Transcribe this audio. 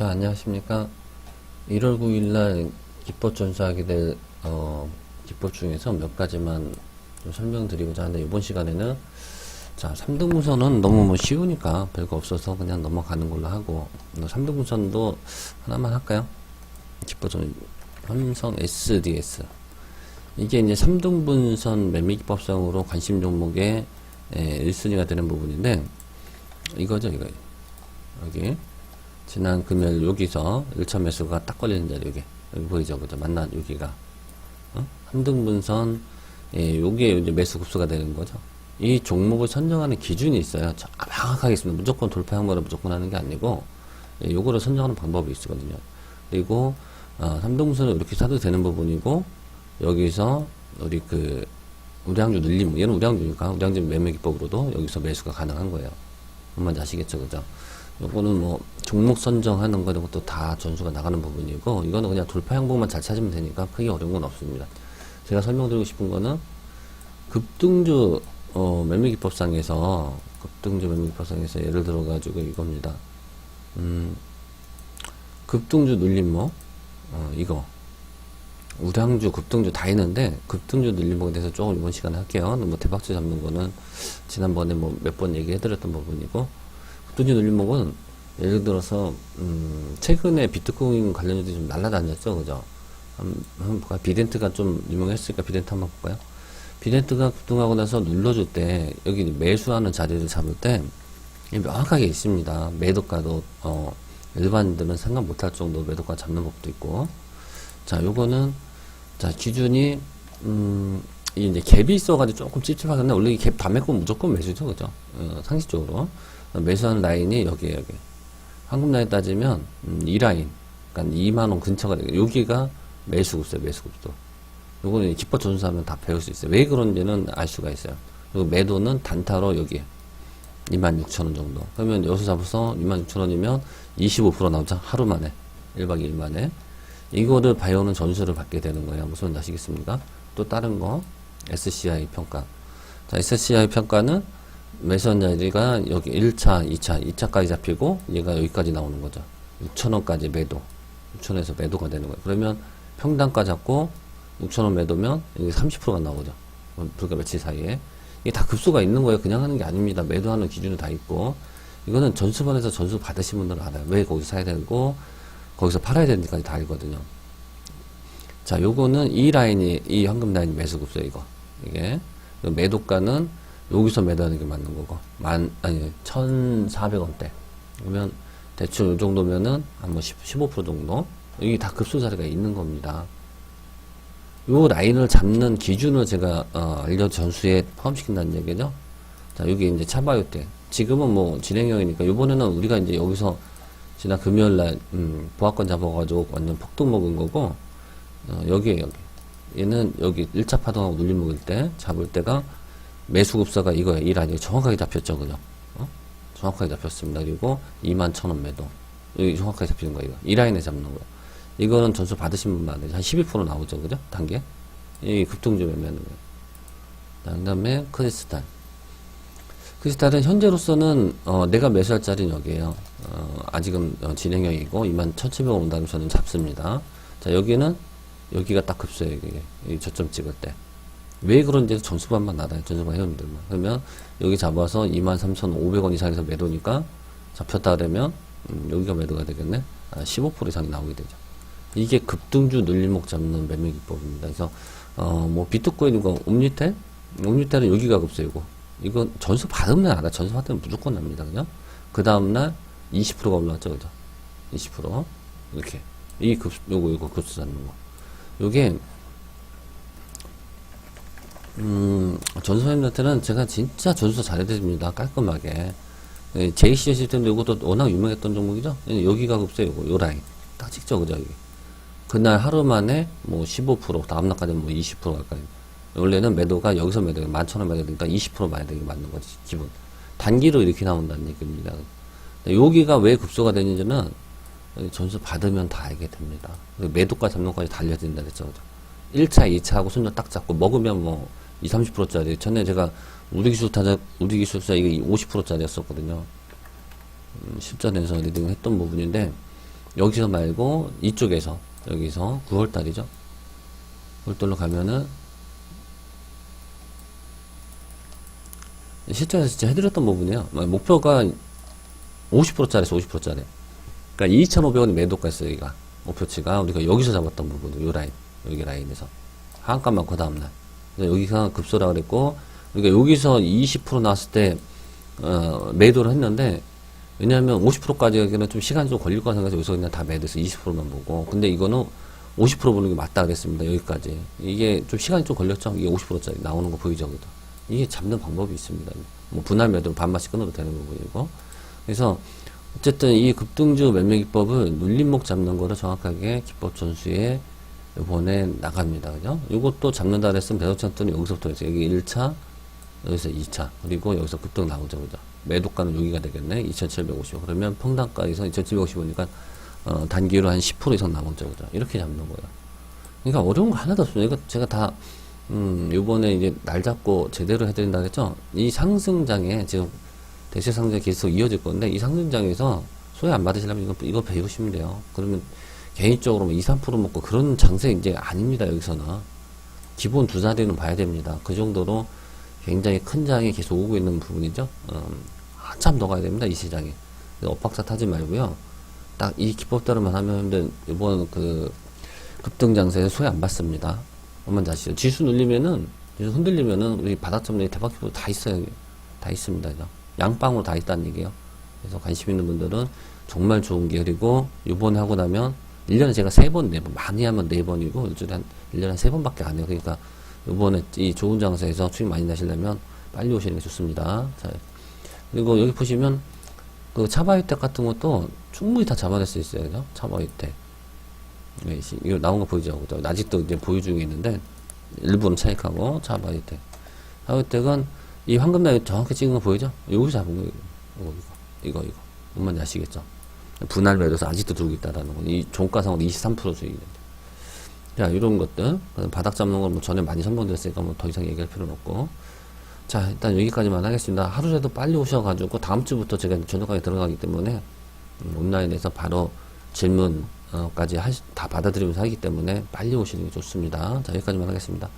자, 안녕하십니까. 1월 9일날 기법 전수하게 될, 어, 기법 중에서 몇 가지만 좀 설명드리고자 하는데, 이번 시간에는, 자, 3등분선은 너무 뭐 쉬우니까 별거 없어서 그냥 넘어가는 걸로 하고, 3등분선도 하나만 할까요? 기법 전, 삼성 SDS. 이게 이제 3등분선 매매기법상으로 관심 종목의 에, 1순위가 되는 부분인데, 이거죠, 이거. 여기. 지난 금요일 여기서 1차 매수가 딱 걸리는 자리 여기. 여기 보이죠? 그죠? 만난 여기가. 어? 한등분선 예, 요게 이제 매수 급수가 되는 거죠. 이 종목을 선정하는 기준이 있어요. 자, 명확하게 있습니다. 무조건 돌파 항모를 무조건 하는 게 아니고 예, 요거를 선정하는 방법이 있거든요. 그리고 어, 삼등분선을 이렇게 사도 되는 부분이고 여기서 우리 그 우량주 늘림 얘는 우량주니까 우량주 매매 기법으로도 여기서 매수가 가능한 거예요 뭔지 아시겠죠 그죠 요거는 뭐 종목 선정하는 거 이런 것도 다 전수가 나가는 부분이고 이거는 그냥 돌파 항목만 잘 찾으면 되니까 크게 어려운 건 없습니다. 제가 설명드리고 싶은 거는 급등주 어, 매매기법상에서 급등주 매매기법상에서 예를 들어 가지고 이겁니다. 음, 급등주 눌림목 어, 이거 우량주, 급등주 다 있는데 급등주 눌림목에 대해서 조금 이번 시간에 할게요. 뭐 대박주 잡는 거는 지난번에 뭐 몇 번 얘기해드렸던 부분이고 급등주 눌림목은 예를 들어서 음, 최근에 비트코인 관련주들이 좀 날라다녔죠, 그죠? 한- 한번 볼까요? 비덴트가 좀 유명했으니까 비덴트 한번 볼까요? 비덴트가 급등하고 나서 눌러줄 때 여기 매수하는 자리를 잡을 때 명확하게 있습니다. 매도가도 어, 일반인들은 생각 못할 정도 매도가 잡는 법도 있고 자 요거는 자 기준이 음, 이 이제 갭이 있어가지고 조금 찝찝하겠네. 원래 갭다 맺고 무조건 매수죠, 그죠? 어, 상식적으로 매수하는 라인이 여기에 여기. 황금 라인 따지면 음, 이 라인, 그러니까 2만 원 근처가 되게 여기가 매수급세, 매수급도. 요거는 기법 전수하면 다 배울 수 있어요. 왜 그런지는 알 수가 있어요. 그리고 매도는 단타로 여기 26,000원 정도. 그러면 여기서 잡아서 26,000원이면 25% 나오죠. 하루 만에. 1박 2일 만에. 이거를 바이오는 전수를 받게 되는 거예요. 무슨 아시겠습니까? 또 다른 거. SCI 평가. 자, SCI 평가는 매수한 자리가 여기 1차, 2차, 2차까지 잡히고 얘가 여기까지 나오는 거죠. 6천원까지 매도. 6천원에서 매도가 되는 거예요. 그러면 평단가 잡고 6천원 매도면 여기 30%가 나오죠. 불과 며칠 사이에. 이게 다 급수가 있는 거예요. 그냥 하는 게 아닙니다. 매도하는 기준이 다 있고. 이거는 전수반에서 전수 받으신 분들은 알아요. 왜 거기서 사야 되고, 거기서 팔아야 되는지까지 다 알거든요. 자, 요거는 이 라인이, 이 현금 라인이 매수급수예요, 이거. 이게. 매도가는 여기서 매도하는 게 맞는 거고. 만, 아니, 1,400원대. 그러면 대충 이 정도면은 한뭐 15% 정도. 여기 다 급수 자리가 있는 겁니다. 요 라인을 잡는 기준을 제가, 어, 알려 전수에 포함시킨다는 얘기죠. 자, 여기 이제 차바요 때. 지금은 뭐 진행형이니까, 요번에는 우리가 이제 여기서 지난 금요일 날, 음, 보합권 잡아가지고 완전 폭등 먹은 거고, 어, 여기에 여기. 얘는 여기 1차 파동하고 눌림 먹을 때, 잡을 때가 매수급사가 이거예요. 이 라인이 정확하게 잡혔죠. 그죠? 어? 정확하게 잡혔습니다. 그리고 2만 1 0 0 0원 매도. 여기 정확하게 잡히는 거예요. 이거. 이 라인에 잡는 거예요. 이거는 전수 받으신 분만 안 되죠. 한12% 나오죠. 그죠? 단계. 이 급등주 매매하는 거예요. 자, 그 다음에 크리스탈. 크리스탈은 현재로서는 어, 내가 매수할 자리는 여기에요. 어, 아직은 어, 진행형이고 2만 1,700원 온다면 저는 잡습니다. 자 여기는 여기가 딱. 이게 이 저점 찍을 때. 왜 그런지 전수반만 나가요. 전수반 회원들만. 그러면 여기 잡아서 23,500원 이상에서 매도니까 잡혔다 그러면 음, 여기가 매도가 되겠네. 아, 15% 이상이 나오게 되죠. 이게 급등주 늘림목 잡는 매매 기법입니다. 그래서 어, 뭐 비트코인 이거 옴니텔? 옴니텔은 여기가 급수이고 이건 전수 받으면 알아. 전수 받으면 무조건 납니다. 그죠? 그 다음날 20%가 올라왔죠. 그죠? 20% 이렇게 이 급, 요거 요거 급수 잡는 거. 요게 음, 전수님한테는 제가 진짜 전수 잘해드립니다. 깔끔하게. 예, JC 시스템도 이것도 워낙 유명했던 종목이죠. 예, 여기가 급세 요거, 요 라인. 딱 찍죠, 그죠, 여기. 그날 하루 만에 뭐 15%, 다음날까지 뭐 20% 가까이. 원래는 매도가 여기서 매도가 만천 원 매도 되니까 20% 봐야 되게 맞는 거지, 기본. 단기로 이렇게 나온다는 얘기입니다. 여기가 왜 급소가 되는지는 전수 받으면 다 알게 됩니다. 매도가 잡는까지 달려진다 그랬죠. 그죠? 1차, 2차하고 손절 딱 잡고 먹으면 뭐 20, 30%짜리. 전에 제가 우리 기술 타자, 우리 기술사 이게 50%짜리였었거든요. 음, 실전에서 리딩 했던 부분인데, 여기서 말고 이쪽에서 여기서 9월달이죠. 9월달로 가면은 실전에서 진짜 해드렸던 부분이에요. 뭐 목표가 50%짜리에서 50%짜리. 그러니까 2,500원이 매도가 있어요, 여기가. 목표치가 우리가 여기서 잡았던 부분, 요 라인, 여기 라인에서. 하한가 많고 다음날. 여기가 급소라 그랬고, 우리가 여기서 20% 나왔을 때, 어, 매도를 했는데, 왜냐하면 50%까지 가기는 좀 시간이 좀 걸릴 거라 생각해서 여기서 그냥 다 매도해서 20%만 보고. 근데 이거는 50% 보는 게 맞다 그랬습니다, 여기까지. 이게 좀 시간이 좀 걸렸죠? 이게 50%짜리 나오는 거 보이죠, 그죠? 이게 잡는 방법이 있습니다. 뭐 분할 매도로 반만씩 끊어도 되는 부분이고. 그래서 어쨌든 이 급등주 매매 기법을 눌림목 잡는 거를 정확하게 기법 전수에 이번에 나갑니다. 그죠? 이것도 잡는다 그랬으면 배도창돈이 여기서부터 해서 여기 1차, 여기서 2차, 그리고 여기서 급등 나오죠. 그죠? 매도가는 여기가 되겠네. 2,750. 그러면 평단가에서 2,750이니까 어, 단기로 한 10% 이상 나오죠. 그죠? 이렇게 잡는 거예요. 그러니까 어려운 거 하나도 없습니다. 이거 제가 다, 음, 요번에 이제 날 잡고 제대로 해드린다 그랬죠? 이 상승장에 지금 대세 상승이 계속 이어질 건데, 이 상승장에서 소외 안 받으시려면 이거, 이거 배우시면 돼요. 그러면 개인적으로 뭐 2, 3% 먹고 그런 장세 이제 아닙니다, 여기서는. 기본 두 자리는 봐야 됩니다. 그 정도로 굉장히 큰 장이 계속 오고 있는 부분이죠. 음, 한참 더 가야 됩니다, 이 시장에. 엇박자 타지 말고요. 딱 이 기법대로만 하면 이번 그 급등 장세에 소외 안 받습니다. 한번 아시죠? 지수 눌리면은 지수 흔들리면은 우리 바닥 잡는 대박 기법 다 있어요. 다 있습니다. 그죠? 양방으로 다 있다는 얘기예요. 그래서 관심 있는 분들은 정말 좋은 게 그리고 요번에 하고 나면 1년에 제가 세 번, 네 번, 많이 하면 네 번이고 일주일에 한 1년에 한세 번밖에 안 해요. 그러니까 요번에 이 좋은 장세에서 수익 많이 나시려면 빨리 오시는 게 좋습니다. 자, 그리고 여기 보시면 그 차바이텍 같은 것도 충분히 다 잡아낼 수 있어요. 그죠? 차바이텍. 네, 시- 이거 나온 거 보이죠? 그죠? 아직도 이제 보유 중에 있는데 일부는 차익하고 차바이텍. 차바이텍은 이 황금 라인 정확히 찍은 거 보이죠? 여기서 잡은 거예요. 이거, 이거, 이거. 뭔지 아시겠죠? 분할 매도서 아직도 들고 있다라는 거. 이 종가상으로 23% 수익인데. 자, 이런 것들. 바닥 잡는 건 뭐 전에 많이 설명드렸으니까 뭐 더 이상 얘기할 필요는 없고. 자, 일단 여기까지만 하겠습니다. 하루라도 빨리 오셔가지고 다음 주부터 제가 저녁까지 들어가기 때문에 음, 온라인에서 바로 질문 까지 다 받아들이면서 하기 때문에 빨리 오시는 게 좋습니다. 자, 여기까지만 하겠습니다.